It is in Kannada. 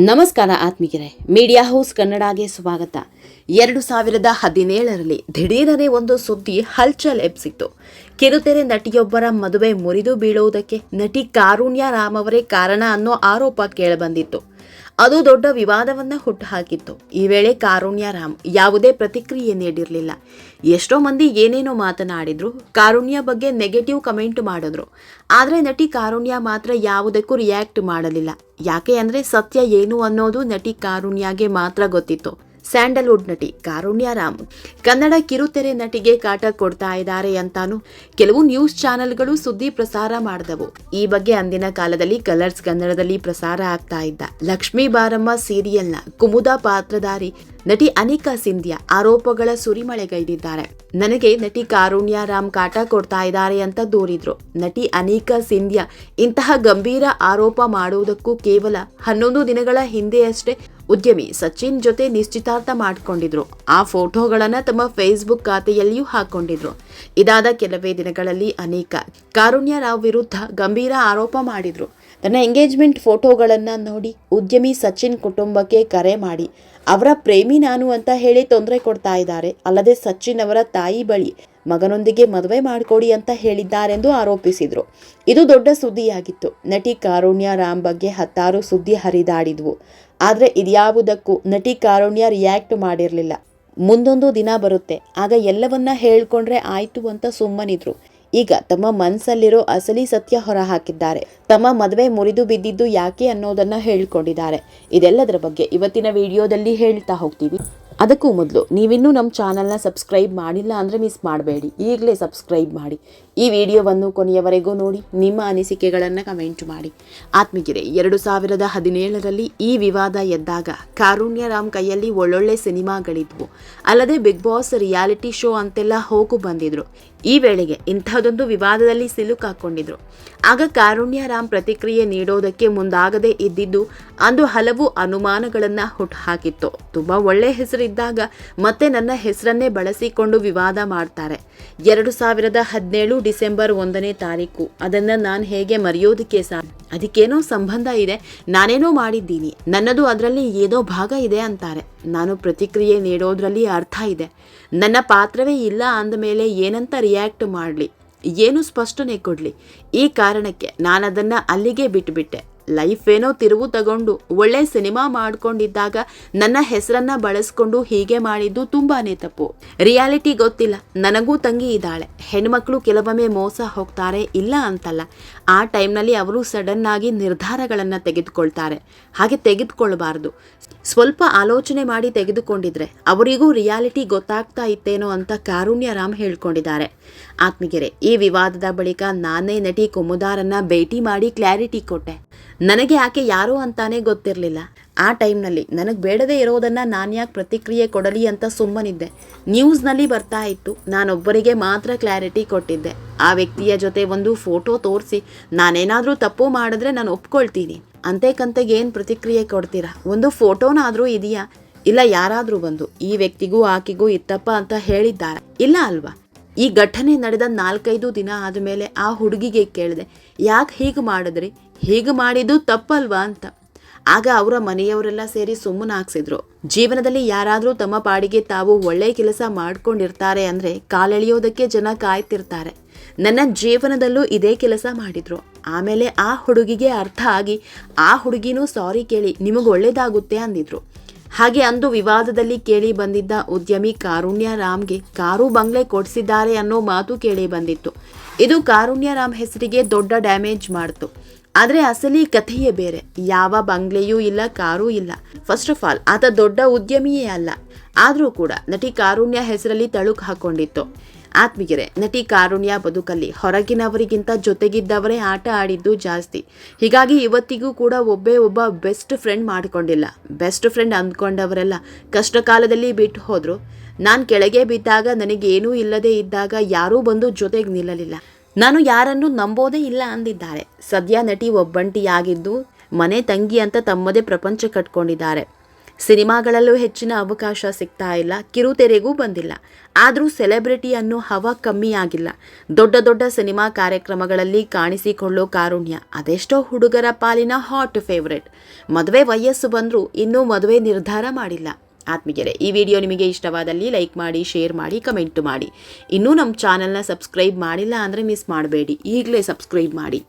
ನಮಸ್ಕಾರ ಆತ್ಮೀಯರೇ, ಮೀಡಿಯಾ ಹೌಸ್ ಕನ್ನಡಗೆ ಸ್ವಾಗತ. ಎರಡು ಸಾವಿರದ ಹದಿನೇಳರಲ್ಲಿ ದಿಢೀರನೇ ಒಂದು ಸುದ್ದಿ ಹಲ್ಚಲ್ ಎಬ್ಸಿತ್ತು ಕಿರುತೆರೆ ನಟಿಯೊಬ್ಬರ ಮದುವೆ ಮುರಿದು ಬೀಳುವುದಕ್ಕೆ ನಟಿ ಕಾರುಣ್ಯ ರಾಮ್ ಅವರೇ ಕಾರಣ ಅನ್ನೋ ಆರೋಪ ಕೇಳಬಂದಿತ್ತು. ಅದು ದೊಡ್ಡ ವಿವಾದವನ್ನ ಹುಟ್ಟುಹಾಕಿತ್ತು. ಈ ವೇಳೆ ಕಾರುಣ್ಯ ರಾಮ್ ಯಾವುದೇ ಪ್ರತಿಕ್ರಿಯೆ ನೀಡಿರಲಿಲ್ಲ. ಎಷ್ಟೋ ಮಂದಿ ಏನೇನೋ ಮಾತನಾಡಿದ್ರು, ಕಾರುಣ್ಯ ಬಗ್ಗೆ ನೆಗೆಟಿವ್ ಕಮೆಂಟ್ ಮಾಡಿದ್ರು. ಆದರೆ ನಟಿ ಕಾರುಣ್ಯ ಮಾತ್ರ ಯಾವುದಕ್ಕೂ ರಿಯಾಕ್ಟ್ ಮಾಡಲಿಲ್ಲ. ಯಾಕೆ ಅಂದರೆ ಸತ್ಯ ಏನು ಅನ್ನೋದು ನಟಿ ಕಾರುಣ್ಯಗೆ ಮಾತ್ರ ಗೊತ್ತಿತ್ತು. ಸ್ಯಾಂಡಲ್ವುಡ್ ನಟಿ ಕಾರುಣ್ಯ ರಾಮ್. ಕನ್ನಡ ಕಿರುತೆರೆ ನಟಿಗೆ ಕಾಟ ಕೊಡ್ತಾ ಇದ್ದಾರೆ ಅಂತಾನು ಕೆಲವು ನ್ಯೂಸ್ ಚಾನೆಲ್ಗಳು ಸುದ್ದಿ ಪ್ರಸಾರ ಮಾಡಿದವು. ಈ ಬಗ್ಗೆ ಅಂದಿನ ಕಾಲದಲ್ಲಿ ಕಲರ್ಸ್ ಕನ್ನಡದಲ್ಲಿ ಪ್ರಸಾರ ಆಗ್ತಾ ಇದ್ದ ಲಕ್ಷ್ಮೀ ಬಾರಮ್ಮ ಸೀರಿಯಲ್ನ ಕುಮುದ ಪಾತ್ರಧಾರಿ ನಟಿ ಅನಿಕಾ ಸಿಂಧ್ಯಾ ಆರೋಪಗಳ ಸುರಿಮಳೆಗೈದಿದ್ದಾರೆ. ನನಗೆ ನಟಿ ಕಾರುಣ್ಯ ರಾಮ್ ಕಾಟ ಕೊಡ್ತಾ ಇದ್ದಾರೆ ಅಂತ ದೂರಿದ್ರು. ನಟಿ ಅನಿಕಾ ಸಿಂಧ್ಯಾ ಇಂತಹ ಗಂಭೀರ ಆರೋಪ ಮಾಡುವುದಕ್ಕೂ ಕೇವಲ ಹನ್ನೊಂದು ದಿನಗಳ ಹಿಂದೆಯಷ್ಟೇ ಉದ್ಯಮಿ ಸಚಿನ್ ಜೊತೆ ನಿಶ್ಚಿತಾರ್ಥ ಮಾಡಿಕೊಂಡಿದ್ರು. ಆ ಫೋಟೋಗಳನ್ನು ತಮ್ಮ ಫೇಸ್ಬುಕ್ ಖಾತೆಯಲ್ಲಿಯೂ ಹಾಕೊಂಡಿದ್ರು. ಇದಾದ ಕೆಲವೇ ದಿನಗಳಲ್ಲಿ ಅನೇಕ ಕಾರುಣ್ಯ ರಾವ್ ವಿರುದ್ಧ ಗಂಭೀರ ಆರೋಪ ಮಾಡಿದ್ರು. ತನ್ನ ಎಂಗೇಜ್ಮೆಂಟ್ ಫೋಟೋಗಳನ್ನು ನೋಡಿ ಉದ್ಯಮಿ ಸಚಿನ್ ಕುಟುಂಬಕ್ಕೆ ಕರೆ ಮಾಡಿ. ಅವರ ಪ್ರೇಮಿ ನಾನು ಅಂತ ಹೇಳಿ ತೊಂದರೆ ಕೊಡ್ತಾ ಇದ್ದಾರೆ. ಅಲ್ಲದೆ ಸಚಿನ್ ಅವರ ತಾಯಿ ಬಳಿ ಮಗನೊಂದಿಗೆ ಮದುವೆ ಮಾಡಿಕೊಡಿ ಅಂತ ಹೇಳಿದ್ದಾರೆಂದು ಆರೋಪಿಸಿದರು. ಇದು ದೊಡ್ಡ ಸುದ್ದಿಯಾಗಿತ್ತು. ನಟಿ ಕಾರುಣ್ಯ ರಾಮ್ ಬಗ್ಗೆ ಹತ್ತಾರು ಸುದ್ದಿ ಹರಿದಾಡಿದ್ವು. ಆದರೆ ಇದ್ಯಾವುದಕ್ಕೂ ನಟಿ ಕಾರುಣ್ಯ ರಿಯಾಕ್ಟ್ ಮಾಡಿರಲಿಲ್ಲ. ಮುಂದೊಂದು ದಿನ ಬರುತ್ತೆ. ಆಗ ಎಲ್ಲವನ್ನ ಹೇಳ್ಕೊಂಡ್ರೆ ಆಯಿತು ಅಂತ ಸುಮ್ಮನಿದ್ರು. ಈಗ ತಮ್ಮ ಮನಸ್ಸಲ್ಲಿರೋ ಅಸಲಿ ಸತ್ಯ ಹೊರ ಹಾಕಿದ್ದಾರೆ ತಮ್ಮ ಮದುವೆ ಮುರಿದು ಬಿದ್ದಿದ್ದು ಯಾಕೆ ಅನ್ನೋದನ್ನ ಹೇಳ್ಕೊಂಡಿದ್ದಾರೆ. ಇದೆಲ್ಲದರ ಬಗ್ಗೆ ಇವತ್ತಿನ ವಿಡಿಯೋದಲ್ಲಿ ಹೇಳ್ತಾ ಹೋಗ್ತೀವಿ. ಅದಕ್ಕೂ ಮೊದಲು ನೀವಿನ್ನೂ ನಮ್ಮ ಚಾನಲ್ನ ಸಬ್ಸ್ಕ್ರೈಬ್ ಮಾಡಿಲ್ಲ ಅಂದರೆ ಮಿಸ್ ಮಾಡಬೇಡಿ. ಈಗಲೇ ಸಬ್ಸ್ಕ್ರೈಬ್ ಮಾಡಿ. ಈ ವಿಡಿಯೋವನ್ನು ಕೊನೆಯವರೆಗೂ ನೋಡಿ, ನಿಮ್ಮ ಅನಿಸಿಕೆಗಳನ್ನು ಕಮೆಂಟ್ ಮಾಡಿ. ಆತ್ಮಗಿರೆ ಎರಡು ಸಾವಿರದ ಹದಿನೇಳರಲ್ಲಿ ಈ ವಿವಾದ ಎದ್ದಾಗ ಕಾರುಣ್ಯ ರಾಮ್ ಕೈಯಲ್ಲಿ ಒಳ್ಳೊಳ್ಳೆ ಸಿನಿಮಾಗಳಿದ್ವು. ಅಲ್ಲದೆ ಬಿಗ್ ಬಾಸ್ ರಿಯಾಲಿಟಿ ಶೋ ಅಂತೆಲ್ಲ ಹೋಗು ಬಂದಿದ್ರು. ಈ ವೇಳೆಗೆ ಇಂಥದ್ದೊಂದು ವಿವಾದದಲ್ಲಿ ಸಿಲುಕಾಕೊಂಡಿದ್ರು ಆಗ ಕಾರುಣ್ಯ ರಾಮ್ ಪ್ರತಿಕ್ರಿಯೆ ನೀಡೋದಕ್ಕೆ ಮುಂದಾಗದೇ ಇದ್ದಿದ್ದು ಅಂದು ಹಲವು ಅನುಮಾನಗಳನ್ನ ಹುಟ್ಟುಹಾಕಿತ್ತು ತುಂಬಾ ಒಳ್ಳೆ ಹೆಸರಿದ್ದಾಗ ಮತ್ತೆ ನನ್ನ ಹೆಸರನ್ನೇ ಬಳಸಿಕೊಂಡು ವಿವಾದ ಮಾಡ್ತಾರೆ. ಎರಡು ಸಾವಿರದ ಹದಿನೇಳು ಡಿಸೆಂಬರ್ ಒಂದನೇ ತಾರೀಕು. ಅದನ್ನ ನಾನು ಹೇಗೆ ಮರೆಯೋದಕ್ಕೆ ಸಾ ಅದಕ್ಕೇನೋ ಸಂಬಂಧ ಇದೆ. ನಾನೇನೋ ಮಾಡಿದ್ದೀನಿ. ನನ್ನದು ಅದರಲ್ಲಿ ಏನೋ ಭಾಗ ಇದೆ ಅಂತಾರೆ. ನಾನು ಪ್ರತಿಕ್ರಿಯೆ ನೀಡೋದ್ರಲ್ಲಿ ಅರ್ಥ ಇದೆ. ನನ್ನ ಪಾತ್ರವೇ ಇಲ್ಲ ಅಂದಮೇಲೆ ಏನಂತ ರಿಯಾಕ್ಟ್ ಮಾಡಲಿ? ಏನು ಸ್ಪಷ್ಟನೆ ಕೊಡಲಿ? ಈ ಕಾರಣಕ್ಕೆ ನಾನು ಅದನ್ನು ಅಲ್ಲಿಗೆ ಬಿಟ್ಟುಬಿಟ್ಟೆ ಲೈಫ್ ಏನೋ ತಿರುವು ತಗೊಂಡು, ಒಳ್ಳೆ ಸಿನಿಮಾ ಮಾಡ್ಕೊಂಡಿದ್ದಾಗ ನನ್ನ ಹೆಸರನ್ನ ಬಳಸ್ಕೊಂಡು ಹೀಗೆ ಮಾಡಿದ್ದು ತುಂಬಾನೇ ತಪ್ಪು. ರಿಯಾಲಿಟಿ ಗೊತ್ತಿಲ್ಲ, ನನಗೂ ತಂಗಿ ಇದ್ದಾಳೆ. ಹೆಣ್ಮಕ್ಳು ಕೆಲವೊಮ್ಮೆ ಮೋಸ ಹೋಗ್ತಾರೆ, ಇಲ್ಲ ಅಂತಲ್ಲ. ಆ ಟೈಮ್ನಲ್ಲಿ ಅವರು ಸಡನ್ ಆಗಿ ನಿರ್ಧಾರಗಳನ್ನು ತೆಗೆದುಕೊಳ್ತಾರೆ. ಹಾಗೆ ತೆಗೆದುಕೊಳ್ಬಾರ್ದು. ಸ್ವಲ್ಪ ಆಲೋಚನೆ ಮಾಡಿ ತೆಗೆದುಕೊಂಡಿದ್ರೆ ಅವರಿಗೂ ರಿಯಾಲಿಟಿ ಗೊತ್ತಾಗ್ತಾ ಇತ್ತೇನೋ ಅಂತ ಕಾರುಣ್ಯ ರಾಮ್ ಹೇಳ್ಕೊಂಡಿದ್ದಾರೆ. ಆತ್ಮಗೆರೆ ಈ ವಿವಾದದ ಬಳಿಕ ನಾನೇ ನಟಿ ಕುಮುದಾರನ್ನ ಭೇಟಿ ಮಾಡಿ ಕ್ಲಾರಿಟಿ ಕೊಟ್ಟೆ. ನನಗೆ ಆಕೆ ಯಾರು ಅಂತಾನೆ ಗೊತ್ತಿರಲಿಲ್ಲ. ಆ ಟೈಮ್ನಲ್ಲಿ ನನಗೆ ಬೇಡದೇ ಇರೋದನ್ನು ನಾನು ಯಾಕೆ ಪ್ರತಿಕ್ರಿಯೆ ಕೊಡಲಿ ಅಂತ ಸುಮ್ಮನಿದ್ದೆ. ನ್ಯೂಸ್ನಲ್ಲಿ ಬರ್ತಾ ಇತ್ತು, ನಾನೊಬ್ಬರಿಗೆ ಮಾತ್ರ ಕ್ಲಾರಿಟಿ ಕೊಟ್ಟಿದ್ದೆ. ಆ ವ್ಯಕ್ತಿಯ ಜೊತೆ ಒಂದು ಫೋಟೋ ತೋರಿಸಿ, ನಾನೇನಾದರೂ ತಪ್ಪು ಮಾಡಿದ್ರೆ ನಾನು ಒಪ್ಕೊಳ್ತೀನಿ. ಅಂತೆ ಕಂತೆಗೆ ಏನು ಪ್ರತಿಕ್ರಿಯೆ ಕೊಡ್ತೀರಾ? ಒಂದು ಫೋಟೋನಾದರೂ ಇದೆಯಾ? ಇಲ್ಲ, ಯಾರಾದರೂ ಬಂದು ಈ ವ್ಯಕ್ತಿಗೂ ಆಕೆಗೂ ಇತ್ತಪ್ಪ ಅಂತ ಹೇಳಿದ್ದಾರೆ? ಇಲ್ಲ ಅಲ್ವಾ? ಈ ಘಟನೆ ನಡೆದ ನಾಲ್ಕೈದು ದಿನ ಆದಮೇಲೆ ಆ ಹುಡುಗಿಗೆ ಕೇಳಿದೆ, ಯಾಕೆ ಹೀಗೆ ಮಾಡಿದ್ರಿ? ಹೀಗೆ ಮಾಡಿದ್ದು ತಪ್ಪಲ್ವಾ? ಅಂತ. ಆಗ ಅವರ ಮನೆಯವರೆಲ್ಲ ಸೇರಿ ಸುಮ್ಮನ ಹಾಕ್ಸಿದ್ರು ಜೀವನದಲ್ಲಿ ಯಾರಾದರೂ ತಮ್ಮ ಪಾಡಿಗೆ ತಾವು ಒಳ್ಳೆ ಕೆಲಸ ಮಾಡ್ಕೊಂಡಿರ್ತಾರೆ ಅಂದರೆ ಕಾಲೆಳೆಯೋದಕ್ಕೆ ಜನ ಕಾಯ್ತಿರ್ತಾರೆ. ನನ್ನ ಜೀವನದಲ್ಲೂ ಇದೇ ಕೆಲಸ ಮಾಡಿದ್ರು. ಆಮೇಲೆ ಆ ಹುಡುಗಿಗೆ ಅರ್ಥ ಆಗಿ, ಆ ಹುಡುಗಿನೂ ಸಾರಿ ಕೇಳಿ, ನಿಮಗೆ ಒಳ್ಳೇದಾಗುತ್ತೆ ಅಂದಿದ್ರು. ಹಾಗೆ ಅಂದು ವಿವಾದದಲ್ಲಿ ಕೇಳಿ ಬಂದಿದ್ದ ಉದ್ಯಮಿ ಕಾರುಣ್ಯ ರಾಮ್ಗೆ ಕಾರು ಬಂಗ್ಲೆ ಕೊಡಿಸಿದ್ದಾರೆ ಅನ್ನೋ ಮಾತು ಕೇಳಿ ಬಂದಿತ್ತು. ಇದು ಕಾರುಣ್ಯ ರಾಮ್ ಹೆಸರಿಗೆ ದೊಡ್ಡ ಡ್ಯಾಮೇಜ್ ಮಾಡ್ತು. ಆದರೆ ಅಸಲಿ ಕಥೆಯೇ ಬೇರೆ. ಯಾವ ಬಂಗ್ಲೆಯೂ ಇಲ್ಲ, ಕಾರೂ ಇಲ್ಲ. ಫಸ್ಟ್ ಆಫ್ ಆಲ್ ಆತ ದೊಡ್ಡ ಉದ್ಯಮಿಯೇ ಅಲ್ಲ. ಆದರೂ ಕೂಡ ನಟಿ ಕಾರುಣ್ಯ ಹೆಸರಲ್ಲಿ ತಳುಕು ಹಾಕೊಂಡಿತ್ತು. ಆತ್ಮೀಗೆರೆ ನಟಿ ಕಾರುಣ್ಯ ಬದುಕಲ್ಲಿ ಹೊರಗಿನವರಿಗಿಂತ ಜೊತೆಗಿದ್ದವರೇ ಆಟ ಆಡಿದ್ದು ಜಾಸ್ತಿ. ಹೀಗಾಗಿ ಇವತ್ತಿಗೂ ಕೂಡ ಒಬ್ಬೇ ಒಬ್ಬ ಬೆಸ್ಟ್ ಫ್ರೆಂಡ್ ಮಾಡಿಕೊಂಡಿಲ್ಲ. ಬೆಸ್ಟ್ ಫ್ರೆಂಡ್ ಅಂದ್ಕೊಂಡವರೆಲ್ಲ ಕಷ್ಟ ಕಾಲದಲ್ಲಿ ಬಿಟ್ಟು ಹೋದರು. ನಾನು ಕೆಳಗೆ ಬಿದ್ದಾಗ ನನಗೇನೂ ಇಲ್ಲದೆ ಇದ್ದಾಗ ಯಾರೂ ಬಂದು ಜೊತೆಗೆ ನಿಲ್ಲಲಿಲ್ಲ. ನಾನು ಯಾರನ್ನು ನಂಬೋದೇ ಇಲ್ಲ ಅಂದಿದ್ದಾರೆ. ಸದ್ಯ ನಟಿ ಒಬ್ಬಂಟಿಯಾಗಿದ್ದು, ಮನೆ ತಂಗಿ ಅಂತ ತಮ್ಮದೇ ಪ್ರಪಂಚ ಕಟ್ಕೊಂಡಿದ್ದಾರೆ. ಸಿನಿಮಾಗಳಲ್ಲೂ ಹೆಚ್ಚಿನ ಅವಕಾಶ ಸಿಗ್ತಾ ಇಲ್ಲ, ಕಿರುತೆರೆಗೂ ಬಂದಿಲ್ಲ. ಆದರೂ ಸೆಲೆಬ್ರಿಟಿ ಅನ್ನೋ ಹವ ಕಮ್ಮಿ ಆಗಿಲ್ಲ ದೊಡ್ಡ ದೊಡ್ಡ ಸಿನಿಮಾ ಕಾರ್ಯಕ್ರಮಗಳಲ್ಲಿ ಕಾಣಿಸಿಕೊಳ್ಳೋ ಕಾರುಣ್ಯ, ಅದೆಷ್ಟೋ ಹುಡುಗರ ಪಾಲಿನ ಹಾಟ್ ಫೇವ್ರೆಟ್. ಮದುವೆ ವಯಸ್ಸು ಬಂದರೂ ಇನ್ನೂ ಮದುವೆ ನಿರ್ಧಾರ ಮಾಡಿಲ್ಲ. ಆತ್ಮೀಯರೇ, ಈ ವಿಡಿಯೋ ನಿಮಗೆ ಇಷ್ಟವಾದಲ್ಲಿ ಲೈಕ್ ಮಾಡಿ, ಶೇರ್ ಮಾಡಿ, ಕಮೆಂಟ್ ಮಾಡಿ. ಇನ್ನೂ ನಮ್ಮ ಚಾನಲ್ನ ಸಬ್ಸ್ಕ್ರೈಬ್ ಮಾಡಿಲ್ಲ ಅಂದರೆ ಮಿಸ್ ಮಾಡಬೇಡಿ. ಈಗಲೇ ಸಬ್ಸ್ಕ್ರೈಬ್ ಮಾಡಿ.